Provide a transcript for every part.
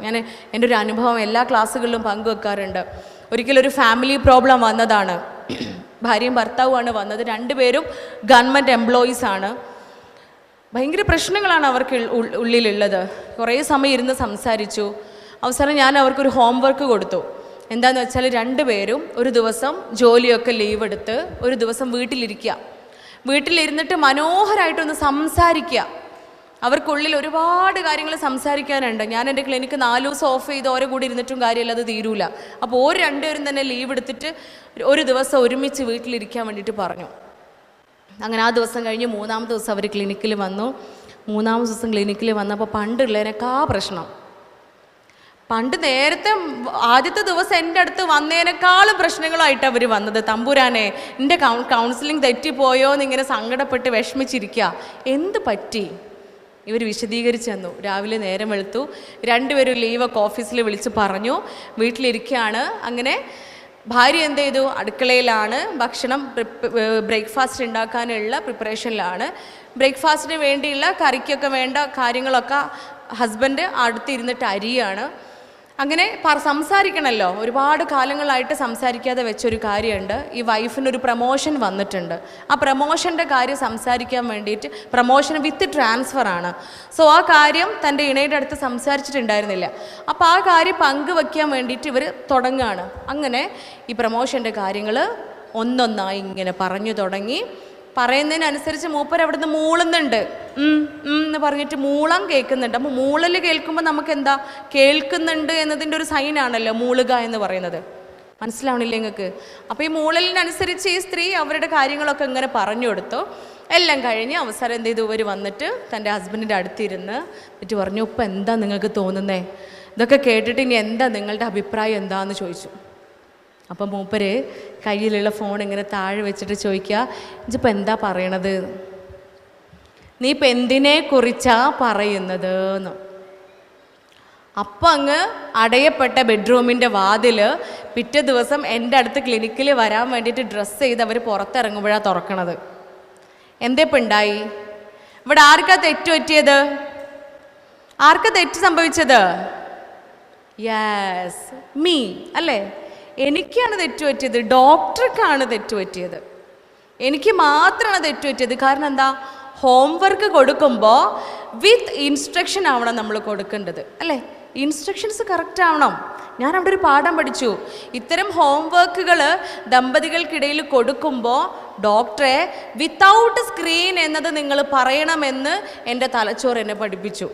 ഞാൻ എന്റെ ഒരു അനുഭവം എല്ലാ ക്ലാസ്സുകളിലും പങ്കുവെക്കാറുണ്ട്. ഒരിക്കലും ഒരു ഫാമിലി പ്രോബ്ലം വന്നതാണ്. ഭാര്യയും ഭർത്താവുമാണ് വന്നത്. രണ്ടുപേരും ഗവൺമെന്റ് എംപ്ലോയീസ് ആണ്. ഭയങ്കര പ്രശ്നങ്ങളാണ് അവർക്ക് ഉള്ളിലുള്ളത്. കുറേ സമയം ഇരുന്ന് സംസാരിച്ചു. അവസാനം ഞാൻ അവർക്കൊരു ഹോംവർക്ക് കൊടുത്തു. എന്താണെന്ന് വെച്ചാൽ രണ്ടുപേരും ഒരു ദിവസം ജോലിയൊക്കെ ലീവ് എടുത്ത് ഒരു ദിവസം വീട്ടിലിരിക്കുക വീട്ടിലിരുന്നിട്ട് മനോഹരമായിട്ടൊന്ന് സംസാരിക്കുക അവർക്കുള്ളിൽ ഒരുപാട് കാര്യങ്ങൾ സംസാരിക്കാനുണ്ട്. ഞാൻ എന്റെ ക്ലിനിക്ക് നാല് ദിവസം ഓഫ് ചെയ്ത് ഓരോ കൂടി ഇരുന്നിട്ടും കാര്യമില്ല അത് തീരൂല. അപ്പോൾ ഓരോ രണ്ടുപേരും തന്നെ ലീവ് എടുത്തിട്ട് ഒരു ദിവസം ഒരുമിച്ച് വീട്ടിലിരിക്കാൻ വേണ്ടിയിട്ട് പറഞ്ഞു. അങ്ങനെ ആ ദിവസം കഴിഞ്ഞ് മൂന്നാമത്തെ ദിവസം അവർ ക്ലിനിക്കിൽ വന്നു. മൂന്നാമത്തെ ദിവസം ക്ലിനിക്കിൽ വന്നപ്പോൾ പണ്ടുള്ളതിനേക്കാ പ്രശ്നം. പണ്ട് നേരത്തെ ആദ്യത്തെ ദിവസം എന്റെ അടുത്ത് വന്നതിനേക്കാളും പ്രശ്നങ്ങളായിട്ട് അവർ വന്നത്. തമ്പുരാനെ എന്റെ കൗൺ കൗൺസിലിംഗ് തെറ്റിപ്പോയോ എന്നിങ്ങനെ സങ്കടപ്പെട്ട് വിഷമിച്ചിരിക്കുക എന്ത് പറ്റി? ഇവർ വിശദീകരിച്ച് തന്നു. രാവിലെ നേരം വെളുത്തു. രണ്ടുപേരും ലീവൊക്കെ ഓഫീസിൽ വിളിച്ച് പറഞ്ഞു. വീട്ടിലിരിക്കുകയാണ് അങ്ങനെ ഭാര്യ എന്ത് ചെയ്തു? അടുക്കളയിലാണ്. ഭക്ഷണം ബ്രേക്ക്ഫാസ്റ്റ് ഉണ്ടാക്കാനുള്ള പ്രിപ്പറേഷനിലാണ് ബ്രേക്ക്ഫാസ്റ്റിന് വേണ്ടിയുള്ള കറിക്കൊക്കെ വേണ്ട കാര്യങ്ങളൊക്കെ ഹസ്ബൻഡ് അടുത്തിരുന്നിട്ട് അരിയാണ്. അങ്ങനെ സംസാരിക്കണമല്ലോ ഒരുപാട് കാലങ്ങളായിട്ട് സംസാരിക്കാതെ വെച്ചൊരു കാര്യമുണ്ട്. ഈ വൈഫിനൊരു പ്രമോഷൻ വന്നിട്ടുണ്ട്. ആ പ്രമോഷന്റെ കാര്യം സംസാരിക്കാൻ വേണ്ടിയിട്ട് പ്രമോഷൻ വിത്ത് ട്രാൻസ്ഫർ ആണ്. സോ ആ കാര്യം തന്റെ ഇണയുടെ അടുത്ത് സംസാരിച്ചിട്ടുണ്ടായിരുന്നില്ല. അപ്പോൾ ആ കാര്യം പങ്കുവെക്കാൻ വേണ്ടിയിട്ട് ഇവർ തുടങ്ങുകയാണ് അങ്ങനെ ഈ പ്രമോഷന്റെ കാര്യങ്ങൾ ഒന്നൊന്നായി ഇങ്ങനെ പറഞ്ഞു തുടങ്ങി. പറയുന്നതിനനുസരിച്ച് മൂപ്പർ അവിടുന്ന് മൂളുന്നുണ്ട്. എന്ന് പറഞ്ഞിട്ട് മൂളം കേൾക്കുന്നുണ്ട്. അപ്പോൾ മൂളൽ കേൾക്കുമ്പോൾ നമുക്ക് എന്താ കേൾക്കുന്നുണ്ട് എന്നതിന്റെ ഒരു സൈനാണല്ലോ മൂളുക എന്ന് പറയുന്നത്. മനസ്സിലാവണില്ലേ നിങ്ങൾക്ക് അപ്പോൾ ഈ മൂളലിനനുസരിച്ച് ഈ സ്ത്രീ അവരുടെ കാര്യങ്ങളൊക്കെ ഇങ്ങനെ പറഞ്ഞു കൊടുത്തു. എല്ലാം കഴിഞ്ഞ് അവസരം എന്ത് ചെയ്തു? ഇവർ വന്നിട്ട് തന്റെ ഹസ്ബൻഡിന്റെ അടുത്തിരുന്ന് എന്നിട്ട് പറഞ്ഞു ഇപ്പം എന്താ നിങ്ങൾക്ക് തോന്നുന്നേ? ഇതൊക്കെ കേട്ടിട്ട് ഇനി എന്താ നിങ്ങളുടെ അഭിപ്രായം എന്താണെന്ന് ചോദിച്ചു. അപ്പം മൂപ്പര് കയ്യിലുള്ള ഫോൺ ഇങ്ങനെ താഴെ വെച്ചിട്ട് ചോദിക്കുക ഇതിപ്പോൾ എന്താ പറയണത്? നീ ഇപ്പം എന്തിനെ കുറിച്ചാ പറയുന്നത്? എന്ന്. അപ്പം അങ്ങ് അടയപ്പെട്ട ബെഡ്റൂമിന്റെ വാതിൽ പിറ്റേ ദിവസം എന്റെ അടുത്ത് ക്ലിനിക്കിൽ വരാൻ വേണ്ടിയിട്ട് ഡ്രസ്സ് ചെയ്ത് അവർ പുറത്തിറങ്ങുമ്പോഴാണ് തുറക്കണത്. എന്തേപ്പം ഉണ്ടായി ഇവിടെ ആർക്കാ തെറ്റ് പറ്റിയത്? ആർക്കാ തെറ്റ് സംഭവിച്ചത്? യാസ് മീ അല്ലേ? എനിക്കാണ് തെറ്റുപറ്റിയത്. ഡോക്ടർക്കാണ് തെറ്റുപറ്റിയത്. എനിക്ക് മാത്രമാണ് തെറ്റുപറ്റിയത്. കാരണം എന്താ? ഹോംവർക്ക് കൊടുക്കുമ്പോൾ വിത്ത് ഇൻസ്ട്രക്ഷൻ ആവണം നമ്മൾ കൊടുക്കേണ്ടത്. അല്ലേ? ഇൻസ്ട്രക്ഷൻസ് കറക്റ്റ് ആവണം. ഞാൻ അവിടെ ഒരു പാഠം പഠിച്ചു. ഇത്തരം ഹോംവർക്കുകൾ ദമ്പതികൾക്കിടയിൽ കൊടുക്കുമ്പോൾ ഡോക്ടറെ വിത്തൗട്ട് സ്ക്രീൻ എന്നത് നിങ്ങൾ പറയണമെന്ന് എന്റെ തലച്ചോറ് എന്നെ പഠിപ്പിച്ചു.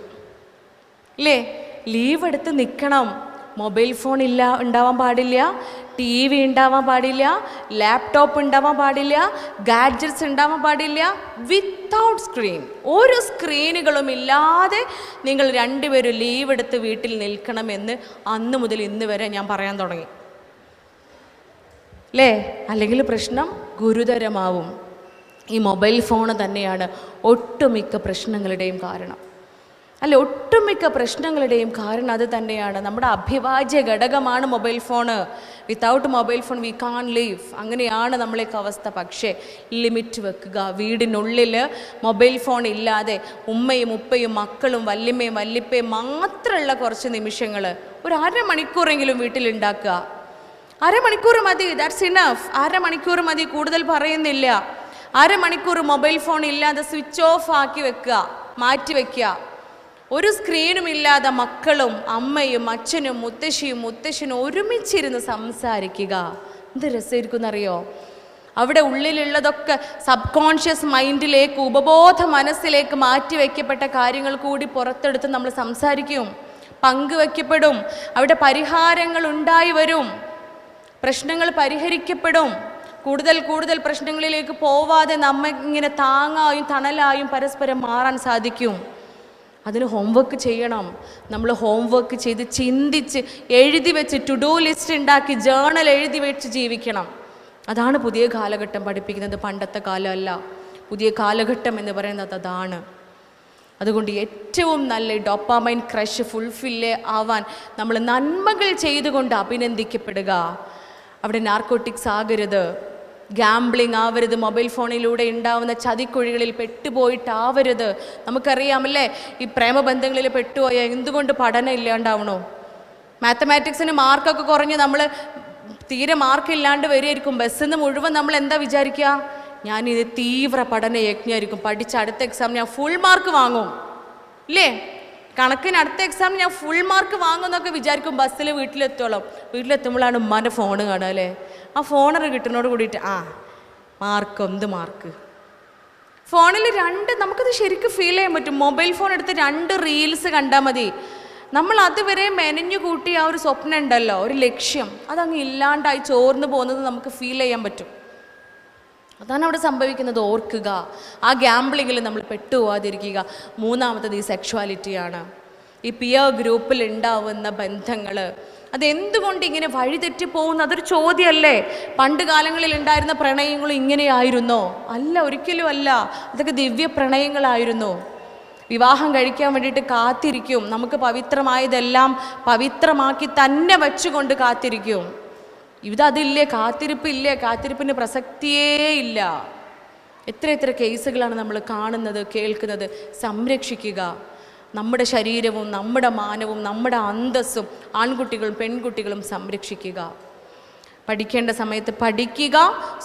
ഇല്ലേ ലീവ് എടുത്ത് നിൽക്കണം മൊബൈൽ ഫോൺ ഇല്ല ഉണ്ടാവാൻ പാടില്ല ടി വി ഉണ്ടാവാൻ പാടില്ല ലാപ്ടോപ്പ് ഉണ്ടാവാൻ പാടില്ല ഗാഡ്ജറ്റ്സ് ഉണ്ടാവാൻ പാടില്ല. വിത്തൗട്ട് സ്ക്രീൻ ഓരോ സ്ക്രീനുകളും ഇല്ലാതെ നിങ്ങൾ രണ്ടുപേരും ലീവ് എടുത്ത് വീട്ടിൽ നിൽക്കണമെന്ന് അന്ന് മുതൽ ഇന്ന് വരെ ഞാൻ പറയാൻ തുടങ്ങി. അല്ലേ അല്ലെങ്കിൽ പ്രശ്നം ഗുരുതരമാവും. ഈ മൊബൈൽ ഫോൺ തന്നെയാണ് ഒട്ടുമിക്ക പ്രശ്നങ്ങളുടെയും കാരണം. അല്ല ഒട്ടുമിക്ക പ്രശ്നങ്ങളുടെയും കാരണം അത് തന്നെയാണ്. നമ്മുടെ അഭിവാജ്യ ഘടകമാണ് mobile phone. Without mobile phone we can't live അങ്ങനെയാണ് നമ്മളെയൊക്കെ അവസ്ഥ. പക്ഷേ ലിമിറ്റ് വെക്കുക. വീടിനുള്ളിൽ മൊബൈൽ ഫോൺ ഇല്ലാതെ ഉമ്മയും ഉപ്പയും മക്കളും വല്യമ്മയും വല്ലിപ്പയും മാത്രമുള്ള കുറച്ച് നിമിഷങ്ങൾ ഒരു അരമണിക്കൂറെങ്കിലും വീട്ടിലുണ്ടാക്കുക. അരമണിക്കൂർ മതി ദാറ്റ്സ് ഇനഫ് അരമണിക്കൂർ മതി കൂടുതൽ പറയുന്നില്ല. അരമണിക്കൂർ മൊബൈൽ ഫോൺ ഇല്ലാതെ സ്വിച്ച് ഓഫ് ആക്കി വെക്കുക മാറ്റി വെക്കുക. ഒരു സ്ക്രീനും ഇല്ലാതെ മക്കളും അമ്മയും അച്ഛനും മുത്തശ്ശിയും മുത്തശ്ശനും ഒരുമിച്ചിരുന്ന് സംസാരിക്കുക. എന്ത് രസമായിരിക്കും അവിടെ ഉള്ളിലുള്ളതൊക്കെ സബ് കോൺഷ്യസ് മൈൻഡിലേക്ക് ഉപബോധ മനസ്സിലേക്ക് മാറ്റി വയ്ക്കപ്പെട്ട കാര്യങ്ങൾ കൂടി പുറത്തെടുത്ത് നമ്മൾ സംസാരിക്കും. പങ്കുവെക്കപ്പെടും. അവിടെ പരിഹാരങ്ങൾ ഉണ്ടായി വരും. പ്രശ്നങ്ങൾ പരിഹരിക്കപ്പെടും. കൂടുതൽ കൂടുതൽ പ്രശ്നങ്ങളിലേക്ക് പോവാതെ നമ്മ ഇങ്ങനെ താങ്ങായും തണലായും പരസ്പരം മാറാൻ സാധിക്കും. അതിന് ഹോംവർക്ക് ചെയ്യണം. നമ്മൾ ഹോംവർക്ക് ചെയ്ത് ചിന്തിച്ച് എഴുതി വെച്ച് ടു ഡു ലിസ്റ്റ് ഉണ്ടാക്കി ജേണൽ എഴുതി വെച്ച് ജീവിക്കണം. അതാണ് പുതിയ കാലഘട്ടം പഠിപ്പിക്കുന്നത്. പണ്ടത്തെ കാലമല്ല. പുതിയ കാലഘട്ടം എന്ന് പറയുന്നത് അതാണ്. അതുകൊണ്ട് ഏറ്റവും നല്ല ഡോപ്പാമൈൻ ക്രഷ് ഫുൾഫില്ല് ആവാൻ നമ്മൾ നന്മകൾ ചെയ്തുകൊണ്ട് അഭിനന്ദിക്കപ്പെടുക. അവിടെ നാർക്കോട്ടിക്സ് ആകരുത്. ഗാംബ്ലിംഗ് ആവരുത് മൊബൈൽ ഫോണിലൂടെ ഉണ്ടാവുന്ന ചതിക്കുഴികളിൽ പെട്ടുപോയിട്ടാവരുത്. നമുക്കറിയാമല്ലേ ഈ പ്രേമബന്ധങ്ങളിൽ പെട്ടുപോയ എന്തുകൊണ്ട് പഠനം ഇല്ലാണ്ടാവണോ? മാത്തമാറ്റിക്സിന് മാർക്കൊക്കെ കുറഞ്ഞ് നമ്മൾ തീരെ മാർക്ക് ഇല്ലാണ്ട് വരികയായിരിക്കും ബസ്സിൽ നിന്ന് മുഴുവൻ നമ്മൾ എന്താ വിചാരിക്കുക? ഞാൻ ഇത് തീവ്ര പഠന യജ്ഞമായിരിക്കും പഠിച്ച അടുത്ത എക്സാം ഞാൻ ഫുൾ മാർക്ക് വാങ്ങും. ഇല്ലേ? കണക്കിന് അടുത്ത എക്സാം ഞാൻ ഫുൾ മാർക്ക് വാങ്ങും എന്നൊക്കെ വിചാരിക്കും. ബസ്സിൽ വീട്ടിലെത്തോളം വീട്ടിലെത്തുമ്പോഴാണ് ഉമ്മാന്റെ ഫോൺ കാണുക അല്ലേ? ആ ഫോണർ കിട്ടുന്നതോട് കൂടിയിട്ട് ആ മാർക്ക് എന്ത് മാർക്ക്? ഫോണിൽ രണ്ട് നമുക്കത് ശരിക്കും ഫീൽ ചെയ്യാൻ പറ്റും. മൊബൈൽ ഫോൺ എടുത്ത് രണ്ട് റീൽസ് കണ്ടാൽ മതി. നമ്മൾ അതുവരെ മെനഞ്ഞു കൂട്ടി ആ ഒരു സ്വപ്നം ഉണ്ടല്ലോ ഒരു ലക്ഷ്യം. അതങ്ങ് ഇല്ലാണ്ടായി ചോർന്നു പോകുന്നത് നമുക്ക് ഫീൽ ചെയ്യാൻ പറ്റും. അതാണ് അവിടെ സംഭവിക്കുന്നത്. ഓർക്കുക. ആ ഗ്യാമ്പിളിങ്ങിൽ നമ്മൾ പെട്ടുപോകാതിരിക്കുക മൂന്നാമത്തത് ഈ സെക്ഷുവാലിറ്റിയാണ് ഈ പിയർ ഗ്രൂപ്പിൽ ഉണ്ടാവുന്ന ബന്ധങ്ങൾ അതെന്തുകൊണ്ട് ഇങ്ങനെ വഴിതെറ്റി പോകുന്ന? അതൊരു ചോദ്യമല്ലേ. പണ്ട് കാലങ്ങളിൽ ഉണ്ടായിരുന്ന പ്രണയങ്ങളും ഇങ്ങനെയായിരുന്നോ? അല്ല ഒരിക്കലും അല്ല. അതൊക്കെ ദിവ്യ പ്രണയങ്ങളായിരുന്നു വിവാഹം കഴിക്കാൻ വേണ്ടിയിട്ട് കാത്തിരിക്കും. നമുക്ക് പവിത്രമായതെല്ലാം പവിത്രമാക്കി തന്നെ വച്ചുകൊണ്ട് കാത്തിരിക്കും. ഇതതില്ലേ? കാത്തിരിപ്പില്ലേ? കാത്തിരിപ്പിന് പ്രസക്തിയേ ഇല്ല. എത്ര എത്ര കേസുകളാണ് നമ്മൾ കാണുന്നത് കേൾക്കുന്നത്. സംരക്ഷിക്കുക. നമ്മുടെ ശരീരവും നമ്മുടെ മാനവും നമ്മുടെ അന്തസ്സും ആൺകുട്ടികളും പെൺകുട്ടികളും സംരക്ഷിക്കുക. പഠിക്കേണ്ട സമയത്ത് പഠിക്കുക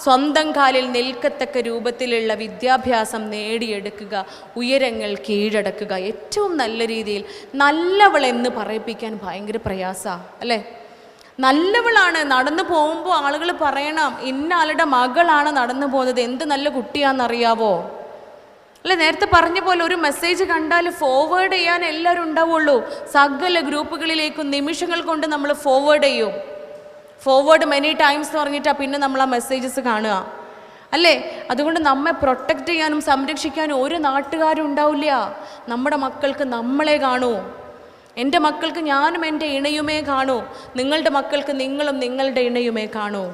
സ്വന്തം കാലിൽ നിൽക്കത്തക്ക രൂപത്തിലുള്ള വിദ്യാഭ്യാസം നേടിയെടുക്കുക ഉയരങ്ങൾ കീഴടക്കുക. ഏറ്റവും നല്ല രീതിയിൽ നല്ലവളെന്ന് പറയിപ്പിക്കാൻ ഭയങ്കര പ്രയാസമാണ് അല്ലേ? നല്ലവളാണ്. നടന്നു പോകുമ്പോൾ ആളുകൾ പറയണം ഇന്ന ആളുടെ മകളാണ് നടന്നു പോകുന്നത് എന്ത് നല്ല കുട്ടിയാണെന്നറിയാവോ? അല്ല നേരത്തെ പറഞ്ഞ പോലെ ഒരു മെസ്സേജ് കണ്ടാൽ ഫോർവേഡ് ചെയ്യാൻ എല്ലാവരും ഉണ്ടാവുള്ളൂ. സകല ഗ്രൂപ്പുകളിലേക്കും നിമിഷങ്ങൾ കൊണ്ട് നമ്മൾ ഫോർവേഡ് ചെയ്യും. ഫോർവേഡ് മെനി ടൈംസ് എന്ന് പറഞ്ഞിട്ടാണ് പിന്നെ നമ്മൾ ആ മെസ്സേജസ് കാണുക. അല്ലേ അതുകൊണ്ട് നമ്മെ പ്രൊട്ടക്റ്റ് ചെയ്യാനും സംരക്ഷിക്കാനും ഒരു നാട്ടുകാരും ഉണ്ടാവില്ല. നമ്മുടെ മക്കൾക്ക് നമ്മളെ കാണൂ. എന്റെ മക്കൾക്ക് ഞാനും എന്റെ ഇണയുമേ കാണൂ. നിങ്ങളുടെ മക്കൾക്ക് നിങ്ങളും നിങ്ങളുടെ ഇണയുമേ കാണൂ.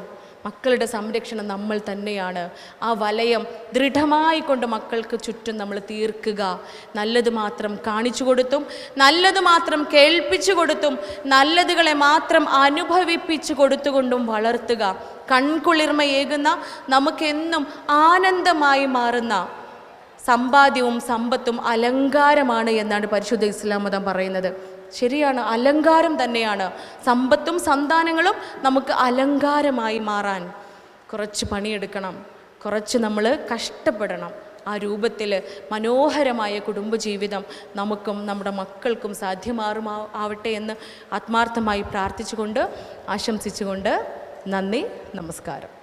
മക്കളുടെ സംരക്ഷണം നമ്മൾ തന്നെയാണ്. ആ വലയം ദൃഢമായി കൊണ്ട് മക്കൾക്ക് ചുറ്റും നമ്മൾ തീർക്കുക. നല്ലത് മാത്രം കാണിച്ചു കൊടുത്തും നല്ലത് മാത്രം കേൾപ്പിച്ചു കൊടുത്തും നല്ലതുകളെ മാത്രം അനുഭവിപ്പിച്ചു കൊടുത്തുകൊണ്ടും വളർത്തുക. കൺകുളിർമയേകുന്ന നമുക്കെന്നും ആനന്ദമായി മാറുന്ന സമ്പാദ്യവും സമ്പത്തും അലങ്കാരമാണ് എന്നാണ് പരിശുദ്ധ ഇസ്ലാം മതം പറയുന്നത്. ശരിയാണ്. അലങ്കാരം തന്നെയാണ്. സമ്പത്തും സന്താനങ്ങളും നമുക്ക് അലങ്കാരമായി മാറാൻ കുറച്ച് പണിയെടുക്കണം. കുറച്ച് നമ്മൾ കഷ്ടപ്പെടണം. ആ രൂപത്തിൽ മനോഹരമായ കുടുംബജീവിതം നമുക്കും നമ്മുടെ മക്കൾക്കും സാധ്യമാറുമാ ആവട്ടെ എന്ന് ആത്മാർത്ഥമായി പ്രാർത്ഥിച്ചുകൊണ്ട് ആശംസിച്ചുകൊണ്ട് നന്ദി നമസ്കാരം.